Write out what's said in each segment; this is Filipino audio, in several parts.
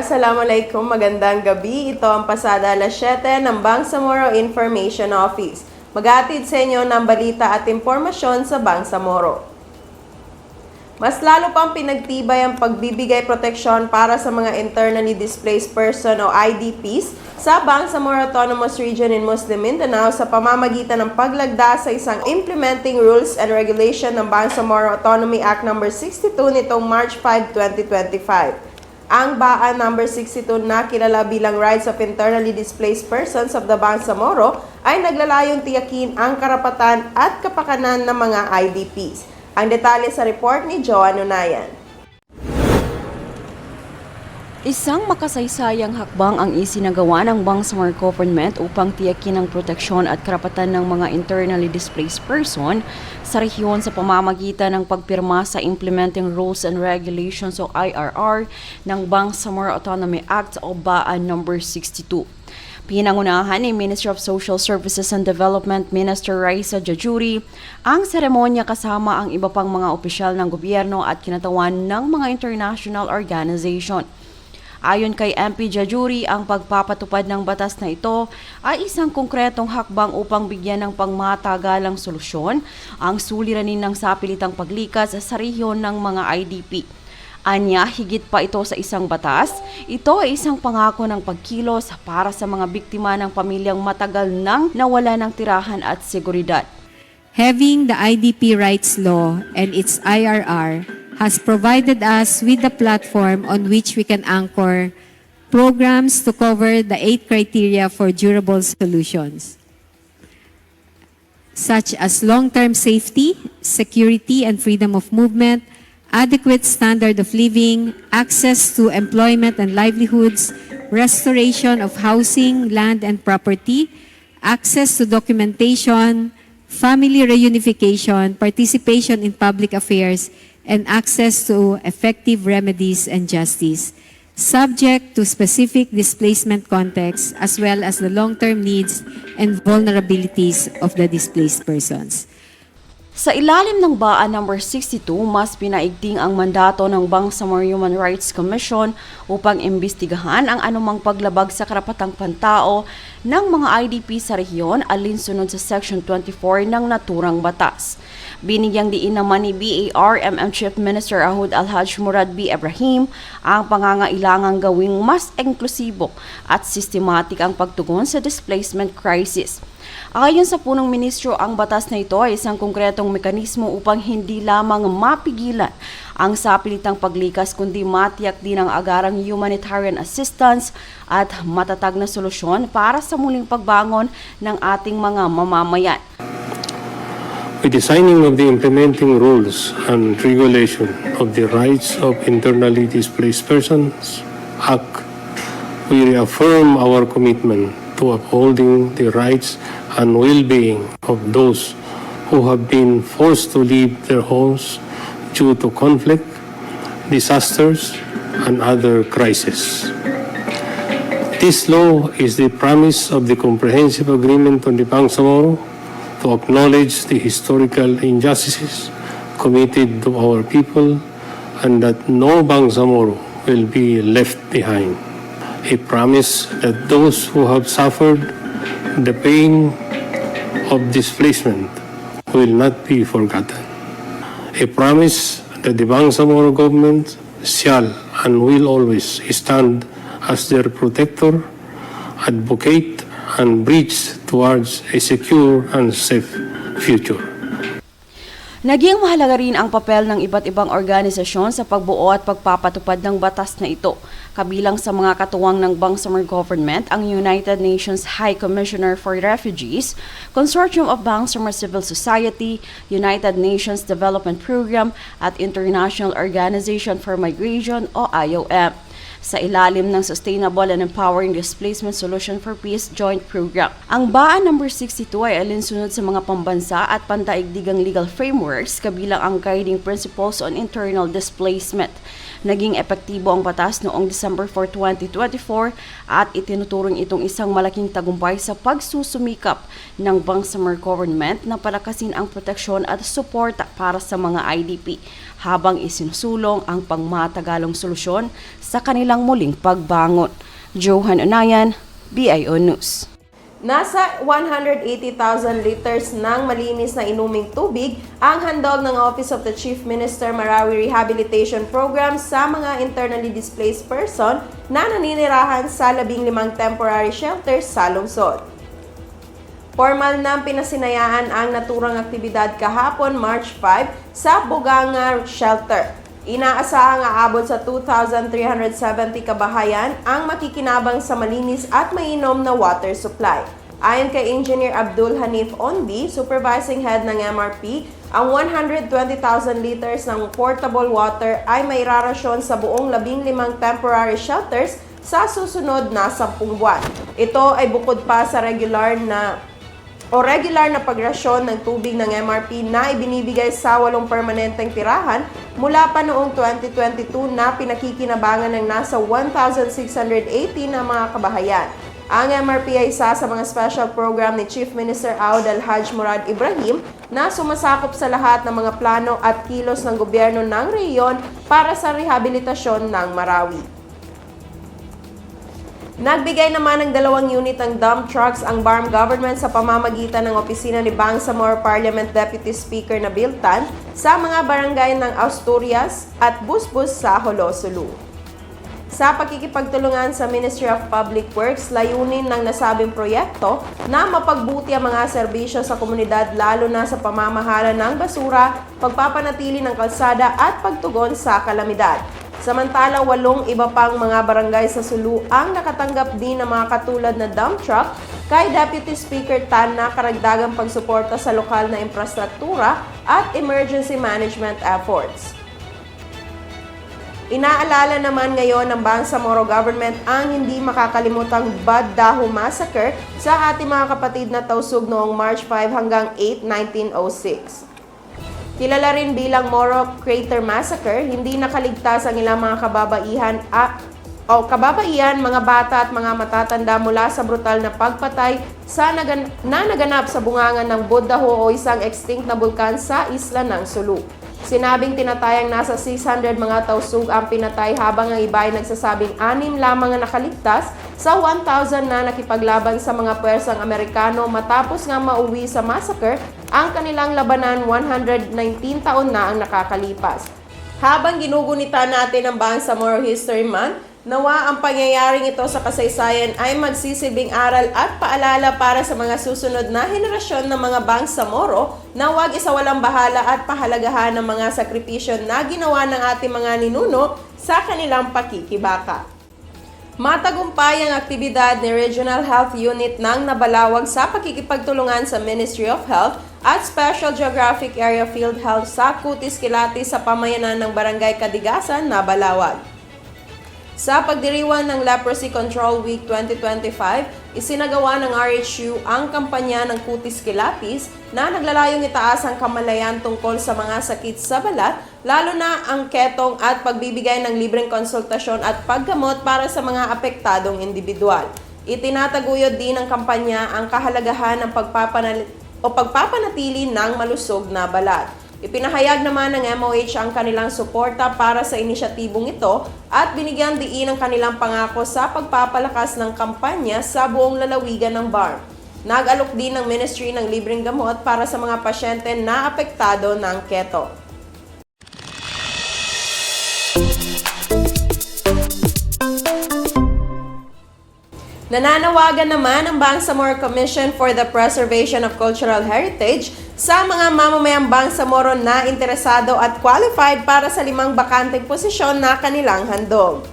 Assalamualaikum, magandang gabi. Ito ang pasada alas 7 ng Bangsamoro Information Office. Magatid sa inyo ng balita at impormasyon sa Bangsamoro. Mas lalo pang pinagtibay ang pagbibigay proteksyon para sa mga internally displaced person o IDPs sa Bangsamoro Autonomous Region in Muslim Mindanao sa pamamagitan ng paglagda sa isang Implementing Rules and Regulation ng Bangsamoro Autonomy Act No. 62 nitong March 5, 2025. Ang BAA No. 62 na kilala bilang Rights of Internally Displaced Persons of the Bangsamoro ay naglalayong tiyakin ang karapatan at kapakanan ng mga IDPs. Ang detalye sa report ni Joan Unayan. Isang makasaysayang hakbang ang isinagawa ng Bangsamoro Government upang tiyakin ang proteksyon at karapatan ng mga internally displaced person sa rehiyon sa pamamagitan ng pagpirma sa Implementing Rules and Regulations o IRR ng Bangsamoro Autonomy Act o BAA No. 62. Pinangunahan ni Ministry of Social Services and Development Minister Raisa Jajuri ang seremonya kasama ang iba pang mga opisyal ng gobyerno at kinatawan ng mga international organization. Ayon kay MP Jajuri, ang pagpapatupad ng batas na ito ay isang konkretong hakbang upang bigyan ng pangmatagalang solusyon ang suliranin ng sapilitang paglikas sa rehiyon ng mga IDP. Anya, higit pa ito sa isang batas, ito ay isang pangako ng pagkilos para sa mga biktima ng pamilyang matagal nang nawala ng tirahan at seguridad. Having the IDP rights law and its IRR has provided us with the platform on which we can anchor programs to cover the eight criteria for durable solutions, such as long-term safety, security and freedom of movement, adequate standard of living, access to employment and livelihoods, restoration of housing, land and property, access to documentation, family reunification, participation in public affairs, and access to effective remedies and justice, subject to specific displacement contexts as well as the long-term needs and vulnerabilities of the displaced persons. Sa ilalim ng BAA No. 62, mas pinaigting ang mandato ng Bangsamoro Human Rights Commission upang imbestigahan ang anumang paglabag sa karapatang pantao ng mga IDP sa rehiyon alinsunod sa Section 24 ng naturang batas. Binigyang diin naman ni BARMM Chief Minister Ahud Alhaj Murad B. Ibrahim ang pangangailangang gawing mas inklusibo at systematic ang pagtugon sa displacement crisis. Ayon sa punong ministro, ang batas na ito ay isang konkretong mekanismo upang hindi lamang mapigilan ang sapilitang paglikas kundi matiyak din ang agarang humanitarian assistance at matatag na solusyon para sa muling pagbangon ng ating mga mamamayan. With the signing of the implementing rules and regulation of the Rights of Internally Displaced Persons Act, we reaffirm our commitment to upholding the rights and well-being of those who have been forced to leave their homes due to conflict, disasters, and other crises. This law is the promise of the Comprehensive Agreement on the Bangsamoro to acknowledge the historical injustices committed to our people and that no Bangsamoro will be left behind. A promise that those who have suffered the pain of displacement will not be forgotten. A promise that the Bangsamoro government shall and will always stand as their protector, advocate, and bridge towards a secure and safe future. Naging mahalaga rin ang papel ng iba't ibang organisasyon sa pagbuo at pagpapatupad ng batas na ito. Kabilang sa mga katuwang ng Bangsamoro Government ang United Nations High Commissioner for Refugees, Consortium of Bangsamoro Civil Society, United Nations Development Program at International Organization for Migration o IOM sa ilalim ng Sustainable and Empowering Displacement Solution for Peace Joint Program. Ang BAA No. 62 ay alinsunod sa mga pambansa at pandaigdigang legal frameworks kabilang ang Guiding Principles on Internal Displacement. Naging epektibo ang batas noong December 4, 2024 at itinuturing itong isang malaking tagumpay sa pagsusumikap ng Bangsamoro government na palakasin ang proteksyon at suporta para sa mga IDP habang isinusulong ang pangmatagalong solusyon sa kanilang muling pagbangon. Johan Unayan, BIO News. Nasa 180,000 liters ng malinis na inuming tubig ang handog ng Office of the Chief Minister Marawi Rehabilitation Program sa mga internally displaced person na naninirahan sa 15 temporary shelters sa lungsod. Formal na pinasinayaan ang naturang aktibidad kahapon March 5 sa Buganga Shelter. Inaasahang aabot sa 2,370 kabahayan ang makikinabang sa malinis at mainom na water supply. Ayon kay Engineer Abdul Hanif Ondi, Supervising Head ng MRP, ang 120,000 liters ng portable water ay may rarasyon sa buong 15 temporary shelters sa susunod na 10 buwan. Ito ay bukod pa sa regular na o regular na pagrasyon ng tubig ng MRP na ibinibigay sa walong permanenteng tirahan mula pa noong 2022 na pinakikinabangan ng nasa 1,680 na mga kabahayan. Ang MRP ay isa sa mga special program ni Chief Minister Aoud Al-Haj Murad Ibrahim na sumasakop sa lahat ng mga plano at kilos ng gobyerno ng rehiyon para sa rehabilitasyon ng Marawi. Nagbigay naman ng dalawang unit ng dump trucks ang BARM government sa pamamagitan ng opisina ni Bangsamoro Parliament Deputy Speaker na Biltan sa mga barangay ng Asturias at Busbus sa Holosulu. Sa pakikipagtulungan sa Ministry of Public Works, layunin ng nasabing proyekto na mapagbuti ang mga serbisyo sa komunidad lalo na sa pamamahala ng basura, pagpapanatili ng kalsada at pagtugon sa kalamidad. Samantala, walong iba pang mga barangay sa Sulu ang nakatanggap din ng mga katulad na dump truck kay Deputy Speaker Tan na karagdagang pagsuporta sa lokal na infrastruktura at emergency management efforts. Inaalala naman ngayon ng Bangsamoro government ang hindi makakalimutang Bad Daho Massacre sa ating mga kapatid na tausug noong March 5 hanggang 8, 1906. Kilala rin bilang Moro Crater Massacre, hindi nakaligtas ang ilang mga kababaihan at o kababaihan, mga bata at mga matatanda mula sa brutal na pagpatay sa nagan, na naganap sa bungangan ng Buddhaho o isang extinct na bulkan sa isla ng Sulu. Sinabing tinatayang nasa 600 mga tausug ang pinatay habang ang iba ay nagsasabing anim lamang ang nakaligtas sa 1,000 na nakipaglaban sa mga pwersang Amerikano matapos nga mauwi sa massacre ang kanilang labanan 119 taon na ang nakakalipas. Habang ginugunita natin ang Bangsamoro History Month, nawa ang pangyayaring ito sa kasaysayan ay magsisilbing aral at paalala para sa mga susunod na henerasyon ng mga Bangsamoro na huwag isawalang bahala at pahalagahan ng mga sakripisyo na ginawa ng ating mga ninuno sa kanilang pakikibaka. Matagumpay ang aktibidad ni Regional Health Unit ng Nabalawag sa pakikipagtulungan sa Ministry of Health at Special Geographic Area Field Health sa Kutis Kilati sa pamayanan ng Barangay Kadigasan, Nabalawag. Sa pagdiriwang ng Leprosy Control Week 2025, isinagawa ng RHU ang kampanya ng Kutis Kilatis na naglalayong itaas ang kamalayan tungkol sa mga sakit sa balat, lalo na ang ketong at pagbibigay ng libreng konsultasyon at paggamot para sa mga apektadong individual. Itinataguyod din ng kampanya ang kahalagahan ng pagpapanal o pagpapanatili ng malusog na balat. Ipinahayag naman ng MOH ang kanilang suporta para sa inisyatibong ito at binigyan diin ang kanilang pangako sa pagpapalakas ng kampanya sa buong lalawigan ng BARM. Nag-alok din ng Ministry ng libreng gamot para sa mga pasyente na apektado ng keto. Nananawagan naman ang Bangsamoro Commission for the Preservation of Cultural Heritage sa mga mamamayang Bangsamoro na interesado at qualified para sa limang bakanteng posisyon na kanilang handog.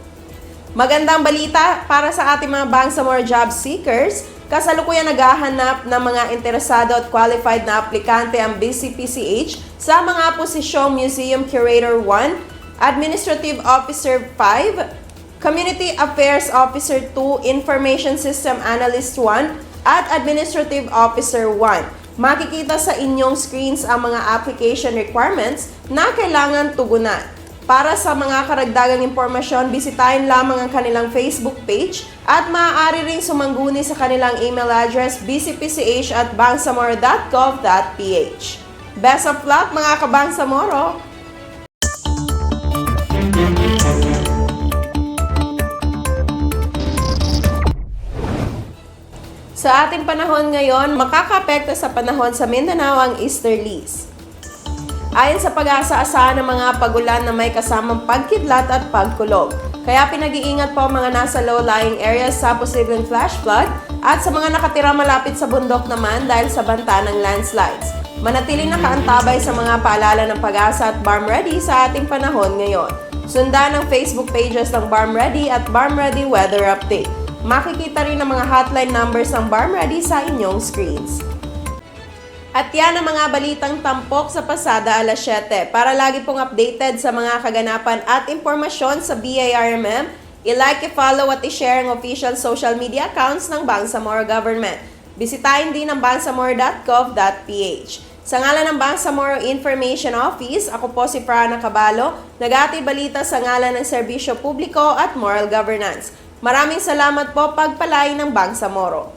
Magandang balita para sa ating mga Bangsamoro job seekers, kasalukuyan naghahanap ng mga interesado at qualified na aplikante ang BCPCH sa mga posisyong Museum Curator 1, Administrative Officer 5, Community Affairs Officer 2, Information System Analyst 1, at Administrative Officer 1. Makikita sa inyong screens ang mga application requirements na kailangan tugunan. Para sa mga karagdagang impormasyon, bisitahin lamang ang kanilang Facebook page at maaari ring sumangguni sa kanilang email address bcpch at bangsamoro.gov.ph. Best of luck mga kabangsamoro! Sa ating panahon ngayon, makakapekto sa panahon sa Mindanao ang easterlies. Ayon sa pag-asa, asahan ng mga pagulan na may kasamang pagkidlat at pagkulog. Kaya pinag-iingat po ang mga nasa low-lying areas sa posibleng flash flood at sa mga nakatira malapit sa bundok naman dahil sa banta ng landslides. Manatiling nakaantabay sa mga paalala ng pag-asa at Barm Ready sa ating panahon ngayon. Sundan ang Facebook pages ng Barm Ready at Barm Ready Weather Update. Makikita rin ang mga hotline numbers ng Barm Ready sa inyong screens. At yan ang mga balitang tampok sa pasada alas 7. Para lagi pong updated sa mga kaganapan at impormasyon sa BARMM, i-like, i-follow at i-share ang official social media accounts ng Bangsamoro Government. Bisitahin din ang bangsamoro.gov.ph. Sa ngalan ng Bangsamoro Information Office, ako po si Prana Cabalo, nag balita sa ngalan ng Serbisyo Publiko at Moral Governance. Maraming salamat po pagpalain ng Bangsamoro.